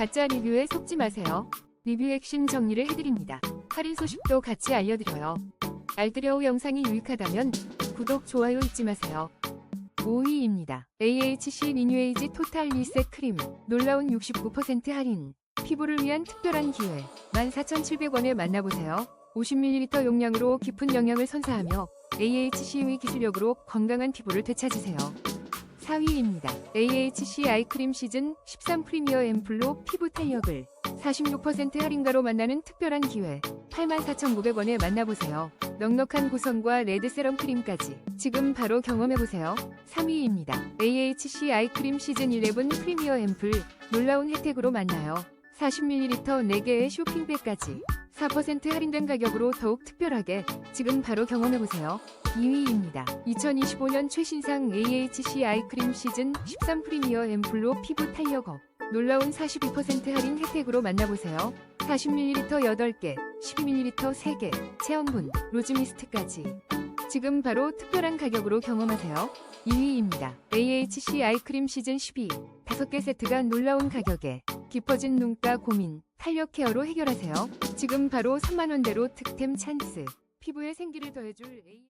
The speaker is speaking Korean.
가짜 리뷰에 속지 마세요. 리뷰 핵심 정리를 해드립니다. 할인 소식도 같이 알려드려요. 알뜰여우 영상이 유익하다면 구독, 좋아요 잊지 마세요. 5위입니다. AHC 리뉴에이지 토탈 리셋 크림 놀라운 69% 할인 피부를 위한 특별한 기회 14,700원에 만나보세요. 50ml 용량으로 깊은 영양을 선사하며 AHC의 기술력으로 건강한 피부를 되찾으세요. 4위입니다. AHC 아이크림 시즌 13 프리미어 앰플로 피부 탄력을 46% 할인가로 만나는 특별한 기회 84,900원에 만나보세요. 넉넉한 구성과 레드 세럼 크림까지 지금 바로 경험해보세요. 3위입니다. AHC 아이크림 시즌 11 프리미어 앰플 놀라운 혜택으로 만나요. 40ml 4개의 쇼핑백까지 4% 할인된 가격으로 더욱 특별하게 지금 바로 경험해보세요. 2위입니다. 2025년 최신상 AHC 아이크림 시즌 13 프리미어 앰플로 피부 탄력업 놀라운 42% 할인 혜택으로 만나보세요. 40ml 8개, 12ml 3개, 체험분, 로즈미스트까지 지금 바로 특별한 가격으로 경험하세요. 2위입니다. AHC 아이크림 시즌 12 5개 세트가 놀라운 가격에 깊어진 눈가 고민, 탄력 케어로 해결하세요. 지금 바로 3만원대로 득템 찬스. 피부에 생기를 더해줄 A...